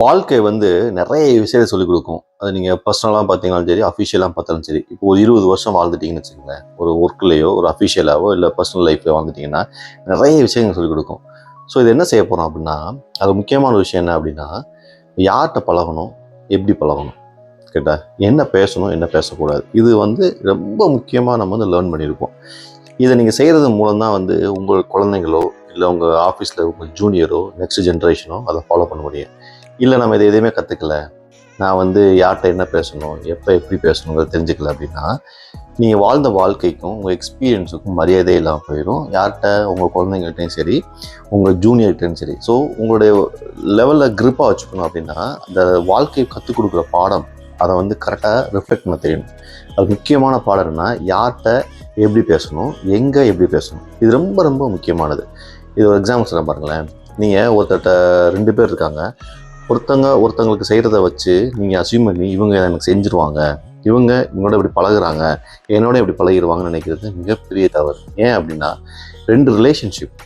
வாழ்க்கை வந்து நிறைய விஷயத்தை சொல்லிக் கொடுக்கும். அது நீங்கள் பர்சனலாக பார்த்தீங்கனாலும் சரி அஃபிஷியலாக பார்த்தாலும் சரி. இப்போ ஒரு இருபது வருஷம் வாழ்ந்துட்டீங்கன்னு வச்சுக்கோங்களேன். ஒரு ஒர்க்லேயோ ஒரு அஃபிஷியலாவோ இல்லை பர்சனல் லைஃப்லையோ வாழ்ந்துட்டீங்கன்னா நிறைய விஷயங்கள் சொல்லிக் கொடுக்கும். ஸோ இது என்ன செய்ய போகிறோம் அப்படின்னா அது முக்கியமான விஷயம் என்ன அப்படின்னா யார்கிட்ட பழகணும் எப்படி பழகணும்? கேட்டா என்ன பேசணும் என்ன பேசக்கூடாது? இது வந்து ரொம்ப முக்கியமாக நம்ம வந்து லேர்ன் பண்ணியிருப்போம். இதை நீங்கள் செய்கிறது மூலம் தான் வந்து உங்கள் குழந்தைங்களோ இல்லை உங்கள் ஆஃபீஸில் உங்கள் ஜூனியரோ நெக்ஸ்ட் ஜென்ரேஷனோ அதை ஃபாலோ பண்ண முடியும். இல்லை நம்ம இதை எதுவுமே கற்றுக்கல நான் வந்து யார்கிட்ட என்ன பேசணும் எப்போ எப்படி பேசணுங்கிறத தெரிஞ்சுக்கல அப்படின்னா நீங்கள் வாழ்ந்த வாழ்க்கைக்கும் உங்கள் எக்ஸ்பீரியன்ஸுக்கும் மரியாதை இல்லாமல் போயிடும். யார்கிட்ட உங்கள் குழந்தைங்கள்ட்டையும் சரி உங்கள் ஜூனியர்கிட்டையும் சரி. ஸோ உங்களுடைய லெவலில் க்ரிப்பாக வச்சுக்கணும் அப்படின்னா அந்த வாழ்க்கையை கற்றுக் கொடுக்குற பாடம் அதை வந்து கரெக்டாக ரிஃப்ளெக்ட் பண்ண தெரியணும் அது முக்கியமான பாடம்னா யார்கிட்ட எப்படி பேசணும் எங்கே எப்படி பேசணும். இது ரொம்ப ரொம்ப முக்கியமானது. இது ஒரு எக்ஸாம்பிள் சொல்ல பாருங்களேன். நீங்கள் ஒருத்தர்கிட்ட ரெண்டு பேர் இருக்காங்க. ஒருத்தங்க ஒருத்தங்களுக்கு செய்கிறத வச்சு நீங்கள் அசியூம் பண்ணி இவங்க எனக்கு செஞ்சுருவாங்க. இவங்க இவங்களோட இப்படி பழகுறாங்க. என்னோட இப்படி பழகிடுவாங்கன்னு நினைக்கிறது மிகப்பெரிய தவறு. ஏன் அப்படின்னா ரெண்டு ரிலேஷன்ஷிப்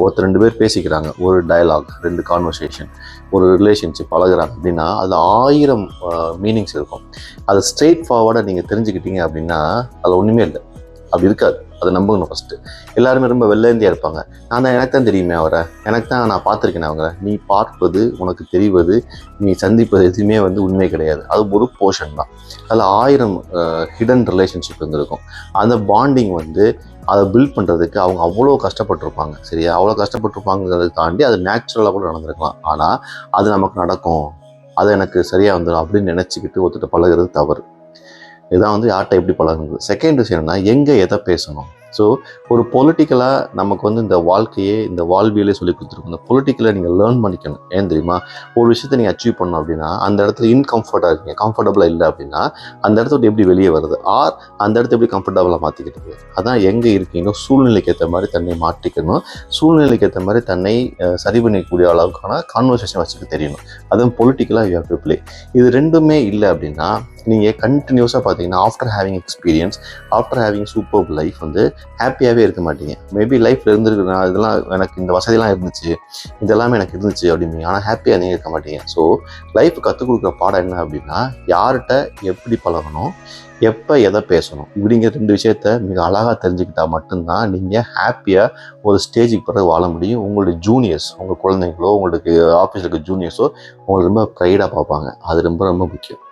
ஒருத்தர் ரெண்டு பேர் பேசிக்கிறாங்க. ஒரு டயலாக் ரெண்டு கான்வர்சேஷன் ஒரு ரிலேஷன்ஷிப் பழகுறாங்க அப்படின்னா அது ஆயிரம் மீனிங்ஸ் இருக்கும். அதை ஸ்ட்ரெயிட் ஃபார்வர்டாக நீங்கள் தெரிஞ்சுக்கிட்டீங்க அப்படின்னா அது ஒன்றுமே இல்லை. அப்படி இருக்காது. அதை நம்பணும் ஃபஸ்ட்டு எல்லாருமே ரொம்ப வெள்ளேந்தியாக இருப்பாங்க. நான் தான் எனக்கு தான் தெரியுமே அவரை. எனக்கு தான் நான் பார்த்துருக்கேன் அவங்க நீ பார்ப்பது உனக்கு தெரிவது நீ சந்திப்பது எதுவுமே வந்து உண்மை கிடையாது. அது ஒரு போர்ஷன் தான். அதில் ஆயிரம் ஹிடன் ரிலேஷன்ஷிப் இருந்திருக்கும். அந்த பாண்டிங் வந்து அதை பில்ட் பண்ணுறதுக்கு அவங்க அவ்வளோ கஷ்டப்பட்டிருப்பாங்க. சரியா? அவ்வளோ கஷ்டப்பட்டிருப்பாங்கிறத தாண்டி அது நேச்சுரலாக கூட நடந்திருக்கலாம். ஆனால் அது நமக்கு நடக்கும். அது எனக்கு சரியாக வந்துடும் அப்படின்னு நினச்சிக்கிட்டு ஒத்துட்டு பழகுறது தவறு. இதான் வந்து யார்கிட்ட எப்படி பழகுறது செகண்ட் விஷயம் என்னன்னா எங்கே எதை பேசணும்? ஸோ ஒரு பொலிட்டிக்கலாக நமக்கு வந்து இந்த வாழ்க்கையே இந்த வாழ்வியலே சொல்லி கொடுத்துருக்கோம். இந்த பொலிட்டிக்கலை நீங்கள் லேர்ன் பண்ணிக்கணும். ஏன் தெரியுமா? ஒரு விஷயத்தை நீங்கள் அச்சீவ் பண்ணணும் அப்படின்னா அந்த இடத்துல இன்கம்ஃபர்ட்டாக இருக்கீங்க. கம்ஃபர்டபுளாக இல்லை அப்படின்னா அந்த இடத்த எப்படி வெளியே வருது? ஆர் அந்த இடத்த எப்படி கம்ஃபர்டபுளாக மாற்றிக்கிட்டு அதான் எங்கே இருக்கீங்களோ சூழ்நிலைக்கு ஏற்ற மாதிரி தன்னை மாற்றிக்கணும். சூழ்நிலைக்கு ஏற்ற மாதிரி தன்னை சரி பண்ணிக்கக்கூடிய அளவுக்கான கான்வர்சேஷன் வச்சுக்க தெரியணும். அதுவும் பொலிட்டிக்கலாக யூ ஹவ் டு ப்ளே இது ரெண்டுமே இல்லை அப்படின்னா நீங்கள் கண்டினியூஸாக பார்த்தீங்கன்னா after having experience after having super life வந்து ஹாப்பியாகவே இருக்க மாட்டீங்க. மேபி லைஃப்பில் இருந்திருக்கு நான் இதெல்லாம் எனக்கு இந்த வசதிலாம் இருந்துச்சு இதெல்லாமே எனக்கு இருந்துச்சு அப்படிம்பீங்க. ஆனால் ஹாப்பியாக நீங்கள் இருக்க மாட்டீங்க. ஸோ லைஃப் கற்றுக் கொடுக்குற பாடம் என்ன அப்படின்னா யார்கிட்ட எப்படி பழகணும் எப்போ எதை பேசணும் இப்படிங்கிற ரெண்டு விஷயத்த மிக அழகாக தெரிஞ்சுக்கிட்டால் மட்டும்தான் நீங்கள் ஹாப்பியாக ஒரு ஸ்டேஜுக்கு பிறகு வாழ முடியும். உங்களுடைய ஜூனியர்ஸ் உங்கள் குழந்தைங்களோ உங்களுக்கு ஆஃபீஸில் இருக்க ஜூனியர்ஸோ உங்களை ரொம்ப ப்ரைடாக பார்ப்பாங்க. அது ரொம்ப ரொம்ப முக்கியம்.